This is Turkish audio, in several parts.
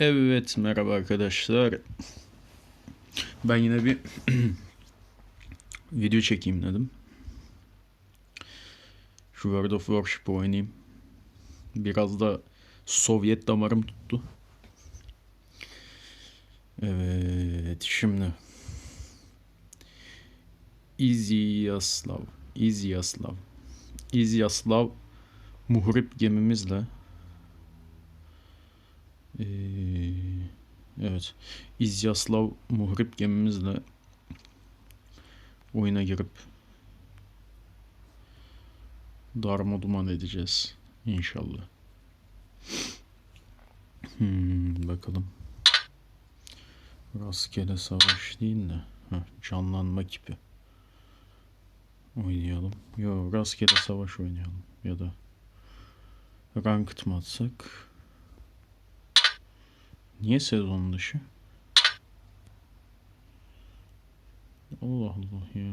Evet merhaba arkadaşlar. Ben yine bir video çekeyim dedim. Şu World of Warship oynayayım. Biraz da Sovyet damarım tuttu. Evet şimdi. İzyaslav. İzyaslav. İzyaslav muhrip gemimizle ee, evet. İzyaslav muhrip gemimizle oyuna girip darma duman edeceğiz inşallah. Hmm, bakalım. Rastgele savaş değil de heh, canlanma kipi. Oynayalım. Yo rastgele savaş oynayalım. Ya da ranked mı atsak? Niye sezon dışı? Allah Allah ya.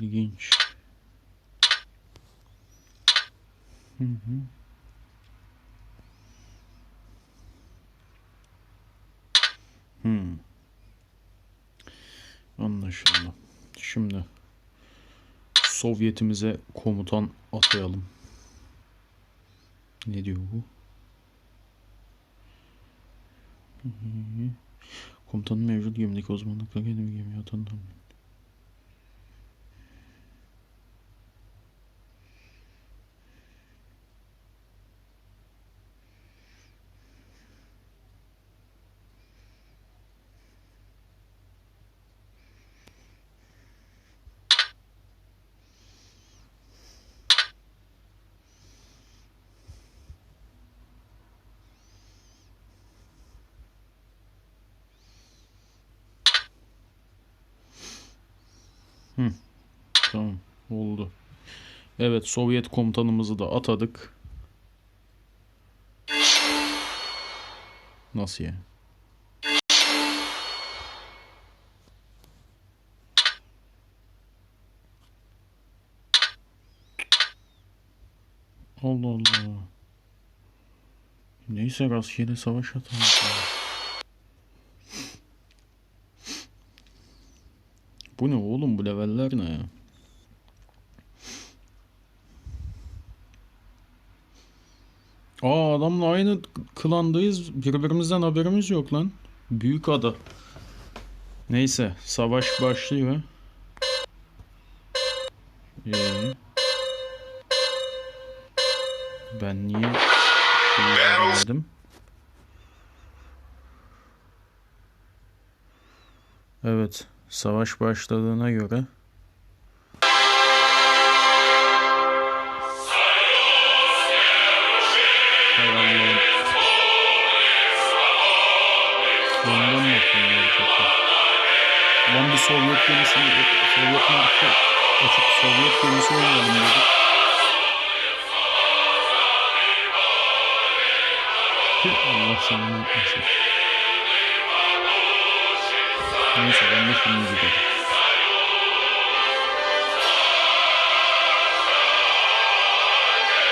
İlginç. Hı hı. Hmm. Anlaşıldı. Şimdi Sovyetimize komutan atayalım. Ne diyor bu? Hı hı. Komutanın mevcut gemideki uzmanlıkla kendi bir gemiye atandı. Evet Sovyet komutanımızı da atadık. Nasıl ya? Allah Allah. Neyse rastgele savaş atalım. Bu ne oğlum bu leveller ne ya? Aa adamla aynı klandayız. Birbirimizden haberimiz yok lan. Büyük ada. Neyse savaş başlıyor. Ee, ben niye vermedim? Evet, savaş başladığına göre Sovyet gemisi, Sovyet marşı açıp Sovyet gemisi oynayalım dedik. Tüh, Allah seni ne yapmasın. Neyse ben de şimdi gidelim.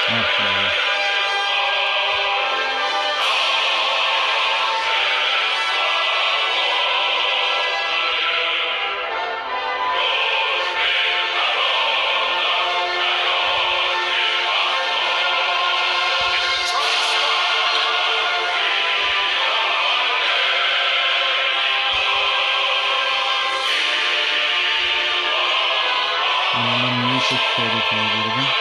Ah, bravo. Niye çok şöyle kaldırdım?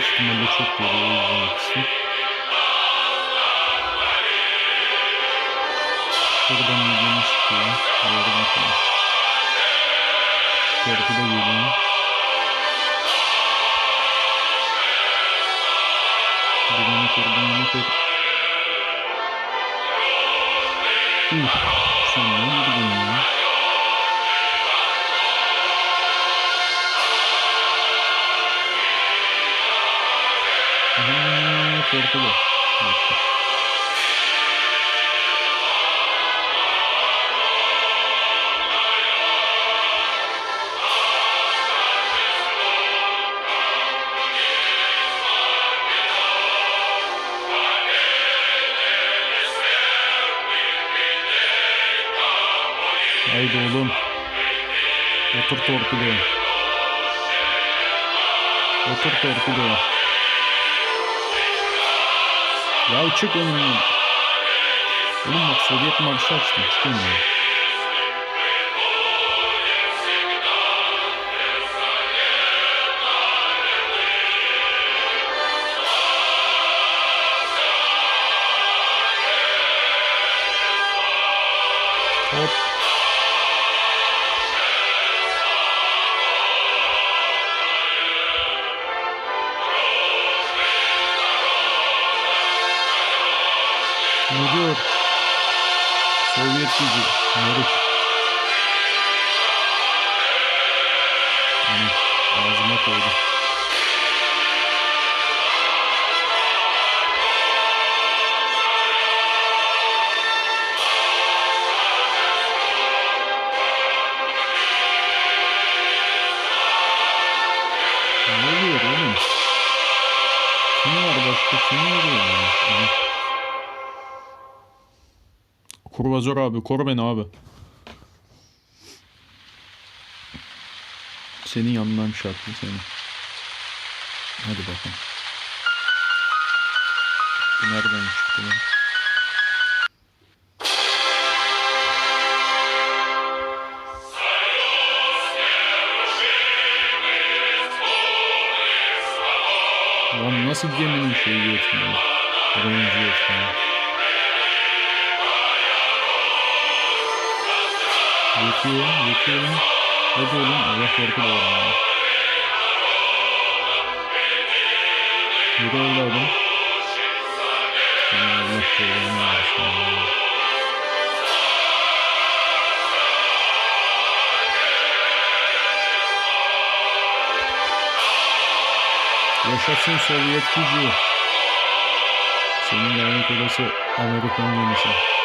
что на лечу переводится. Когда мы идем на шпе, наверное, там. Теперь куда едем? Динамикер, динамикер. Ух. Yok. Haydi oğlum. Otur torpidoya. Otur torpidoya. Ya çık önümden. Oğlum bak Sovyet marşı açtım. Çıkın ya. Müdür. Sovyet gücü. Moruk. Hani ağzıma koydu. Ne oluyor oğlum? Kim var başka? Kim oluyor Kurvazör abi koru beni abi. Senin yanından şartlı seni. Hadi bakalım. Bu nereden çıktı lan? Lan nasıl geminin şeyi yetmiyor? Range'i yetmiyor. Yetiyor, yetiyor. Hadi oğlum, Allah korku da var. ya. Yürü evladım. Allah versin ya. Yaşasın Sovyet gücü. Senin lanet olası Amerikan gemisi.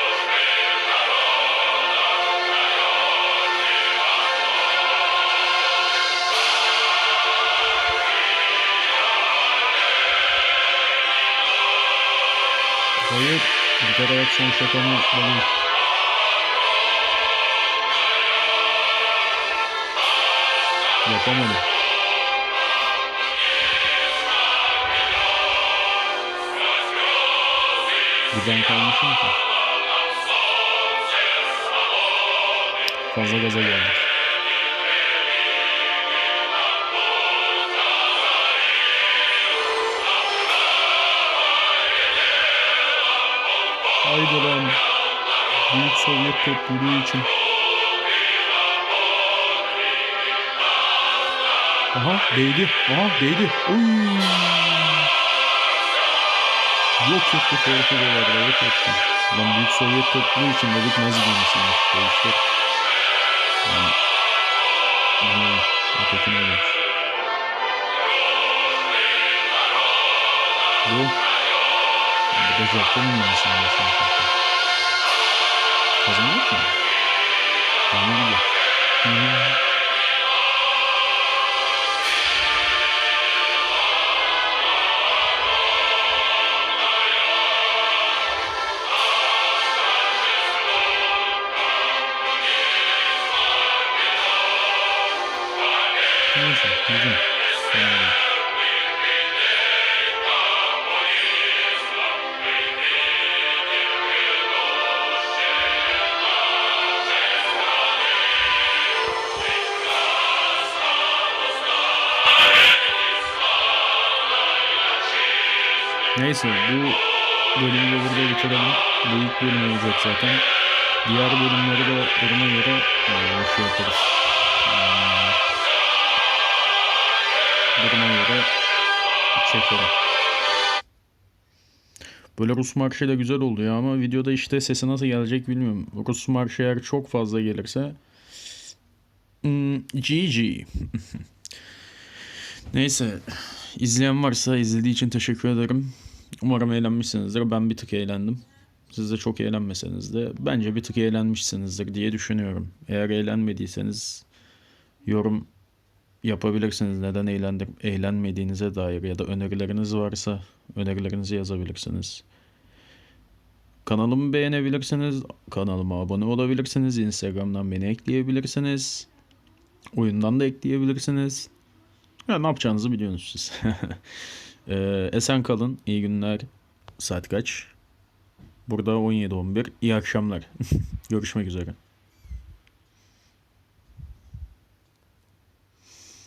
Gider ayak son şakamı yapmalıyım. Yapamadım. Bir ben kalmışım ki. Fazla gaza geldik. Haydi lan. Büyük Sovyet topluluğu için. Aha değdi. Aha değdi. Oy. Yok etti Forza dolarda yok etti. Lan Büyük Sovyet topluluğu için dedik Nazi gemisiymiş. Değiştir. Yani, yani ötekine bu da Japon gemisi anasını satayım. Kazanacak mı? Bana gidiyor. Hmm. Neyse, güzel. Fena değil. Neyse bu bölümü de burada bitirelim. Bu ilk bölüm olacak zaten. Diğer bölümleri de duruma göre eee, şey yaparız. Hmm, Duruma göre çekelim. Böyle Rus marşı da güzel oluyor ama videoda işte sesi nasıl gelecek bilmiyorum. Rus marşı eğer çok fazla gelirse hmm, GG. Neyse izleyen varsa izlediği için teşekkür ederim. Umarım eğlenmişsinizdir. Ben bir tık eğlendim. Siz de çok eğlenmeseniz de bence bir tık eğlenmişsinizdir diye düşünüyorum. Eğer eğlenmediyseniz yorum yapabilirsiniz. Neden eğlendir, eğlenmediğinize dair ya da önerileriniz varsa önerilerinizi yazabilirsiniz. Kanalımı beğenebilirsiniz. Kanalıma abone olabilirsiniz. Instagram'dan beni ekleyebilirsiniz. Oyundan da ekleyebilirsiniz. Ya ne yapacağınızı biliyorsunuz siz. Ee, esen kalın. İyi günler. Saat kaç? Burada 17.11. İyi akşamlar. Görüşmek üzere.